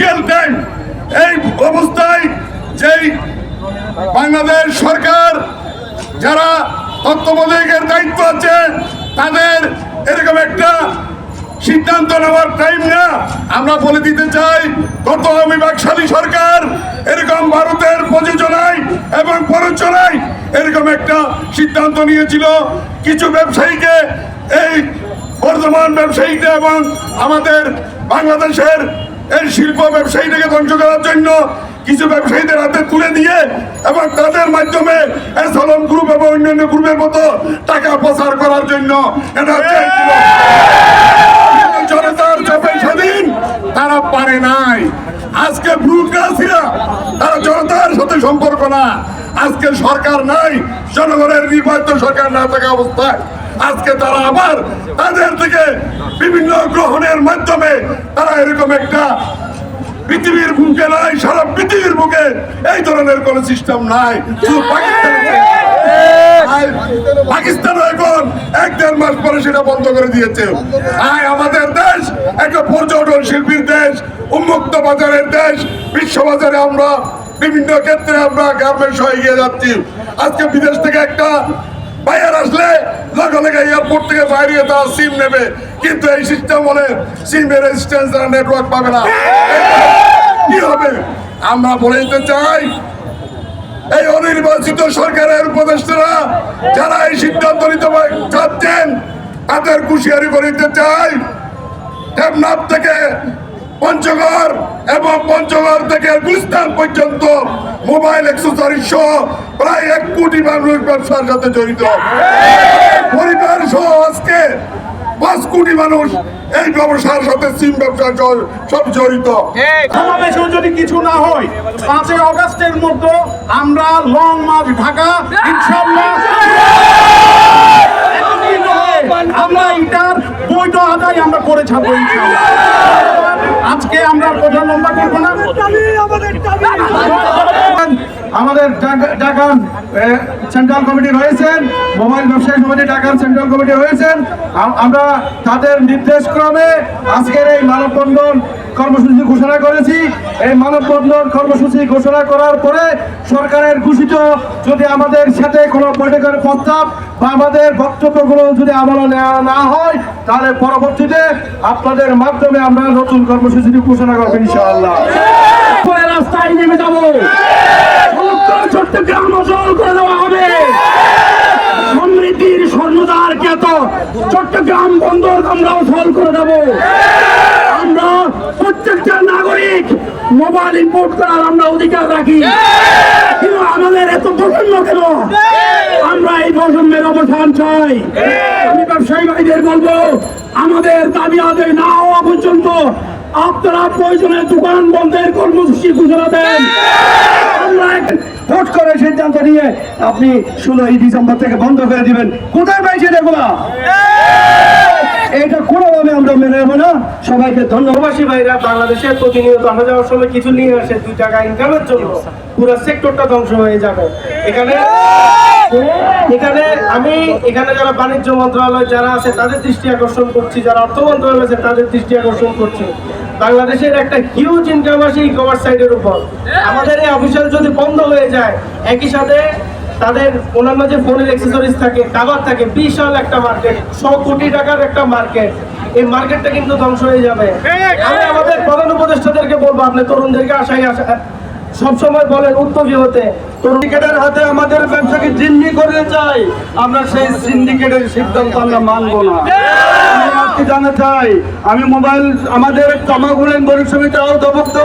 Crucial time এই অবস্থায় যেই বাংলাদেশ সরকার, যারা তত্ত্বাবধায়কের দায়িত্ব আছে, তাদের এরকম একটা সিদ্ধান্ত নেওয়ার টাইম না। আমরা বলে দিতে চাই, গত বিভাগশালী সরকার এরকম ভারতের প্রযোজনায় এবং প্ররোচনায় এরকম একটা সিদ্ধান্ত নিয়েছিল। কিছু ব্যবসায়ীকে এই বর্ধমান ব্যবসায়ীকে এবং আমাদের বাংলাদেশের এই শিল্প ব্যবসায়ীটাকে ধ্বংস করার জন্য কিছু ব্যবসায়ীদের হাতে তুলে দিয়ে এবং তাদের মাধ্যমে সলম গ্রুপ এবং অন্যান্য গ্রুপের মতো টাকা প্রচার করার জন্য এটা চেয়েছিল কিন্তু জনতার চাপে স্বাধীন তারা পারে নাই। আজকে ব্রুকাসিরা তারা জনতার সাথে সম্পর্ক না। আজকে সরকার নাই, জনগণের নির্বাচিত সরকার না থাকা অবস্থায়। আজকে তারা আবার তাদের থেকে বিভিন্ন গ্রহণের মাধ্যমে তারা এরকম একটা পৃথিবীর বুকে নাই, সারা পৃথিবীর বুকে এই ধরনের কোন সিস্টেম নাই। শুধু পাকিস্তানে আর পাকিস্তানও এখন এক দেড় মাস পরে সেটা বন্ধ করে দিয়েছে। আর আমাদের দেশ একটা পর্যটন শিল্পীর দেশ, উন্মুক্ত বাজারের দেশ। বিশ্ববাজারে আমরা বিভিন্ন ক্ষেত্রে আমরা গার্মেন্টস হয়ে এগিয়ে যাচ্ছি। আজকে বিদেশ থেকে একটা বাইরে আসলে লগে লগে এয়ারপোর্ট থেকে বাইরে তারা সিম নেবে। কিন্তু এই সিস্টেম বলে সিমের রেজিস্ট্যান্স নেটওয়ার্ক পাবে না। কি হবে? আমরা বলে দিতে চাই এই অনির্বাচিত সরকারের উপদেষ্টারা যারা এই সিদ্ধান্ত নিতে চাচ্ছেন, তাদের কুশিয়ারি করে দিতে চাই। দেবনাথ থেকে পঞ্চগড় এবং পঞ্চগড় থেকে গুলিস্তান পর্যন্ত মোবাইল অ্যাক্সেসরিজ সহ প্রায় এক কোটি মানুষ ব্যবসার সাথে জড়িত। পরিবার সহ আজকে কোটি মানুষ এই ব্যবসার সাথে সিম ব্যবসা জ- সব জড়িত। সমাবেশেও যদি কিছু না হয় পাঁচই অগস্টের মধ্যে আমরা লং মার্চ ঢাকা ইনশাল্লাহ আমরা এটার বৈধ আদায় আমরা করে ছাড়বো আজকে আমরা প্রধান লম্বা করব না। আমাদের ঢাকার সেন্ট্রাল কমিটি রয়েছেন মোবাইল ব্যবসায়ী সমিতি ঢাকার সেন্ট্রাল কমিটি রয়েছেন। আমরা তাদের নির্দেশ ক্রমে আজকের এই মানববন্ধন কর্মসূচি ঘোষণা করেছি। এই মানববন্ধন কর্মসূচি ঘোষণা করার পরে সরকারের ঘোষিত যদি আমাদের সাথে কোনো বৈঠকের প্রস্তাব বা আমাদের বক্তব্যগুলো যদি আমল নেওয়া না হয়, তাহলে পরবর্তীতে আপনাদের মাধ্যমে আমরা নতুন কর্মসূচিটি ঘোষণা করব ইনশাআল্লাহ। রাস্তায় নেমে যাব সমগ্র চট্টগ্রাম অচল করে দেওয়া হবে সমৃদ্ধির স্বর্ণদার খ্যাত চট্টগ্রাম বন্দর আমরা অচল করে দেব। আমরা প্রত্যেকটা নাগরিক মোবাইল ইম্পোর্ট করার আমরা অধিকার রাখি। কিন্তু আমাদের এত প্রসন্ন কেন? আমরা এই বৈষম্যের অবসান চাই। আমি ব্যবসায়ী ভাইদের বলব, আমাদের দাবি আদায় না হওয়া পর্যন্ত আপনারা প্রয়োজনে দোকান বন্ধের কর্মসূচি ঘোষণা দেন। আমরা ভোট করে সিদ্ধান্ত নিয়ে আপনি ষোলোই ডিসেম্বর থেকে বন্ধ করে দিবেন। কোথায় পাইছে কোনোভাবে আমরা মেনে নেব না? সবাইকে ধন্যবাদ। ভাইরা বাংলাদেশে প্রতিনিয়ত আসা যাওয়ার সময় কিছু নিয়ে আসে দুই টাকা ইনকামের জন্য। পুরো সেক্টরটা ধ্বংস হয়ে যাবে। এখানে এখানে আমি এখানে যারা বাণিজ্য মন্ত্রণালয় যারা আছে তাদের দৃষ্টি আকর্ষণ করছি। যারা অর্থ মন্ত্রণালয় আছে তাদের দৃষ্টি আকর্ষণ করছি। বাংলাদেশের একটা হিউজ ইনকাম আসে ই কমার্স সাইডের উপর। আমাদের এই অফিসিয়াল যদি বন্ধ হয়ে যায় একই সাথে তাদের অন্যান্য যে ফোনের অ্যাক্সেসরিজ থাকে কাভার থাকে, বিশাল একটা মার্কেট ছ কোটি টাকার একটা মার্কেট এই মার্কেটটা কিন্তু ধ্বংস হয়ে যাবে। আমি আমাদের প্রধান উপদেষ্টাদেরকে বলব, আপনি তরুণদেরকে আশাই আসা সবসময় বলেন উদ্যোগী হতে সিন্ডিকেটের হাতে আমাদের ব্যবসাকে জিম্মি করতে চাই। আমরা সেই সিন্ডিকেটের সিদ্ধান্ত আমরা মানব না। আজকে জানাতে চাই আমি মোবাইল, আমাদের তামাকুলেন বণিক সমিতি আওতাভুক্ত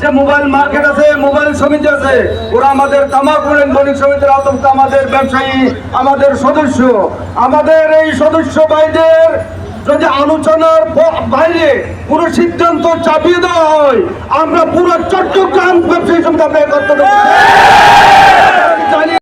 যে মোবাইল মার্কেট আছে, মোবাইল সমিতি আছে, ওরা আমাদের তামাকুলেন বণিক সমিতির আওতাভুক্ত আমাদের ব্যবসায়ী, আমাদের সদস্য, আমাদের এই সদস্য ভাইদের যদি আলোচনার বাইরে কোনো সিদ্ধান্ত চাপিয়ে দেওয়া হয়, আমরা পুরো চট্টগ্রাম ব্যবসায়ী সমিতি আমরা একত্র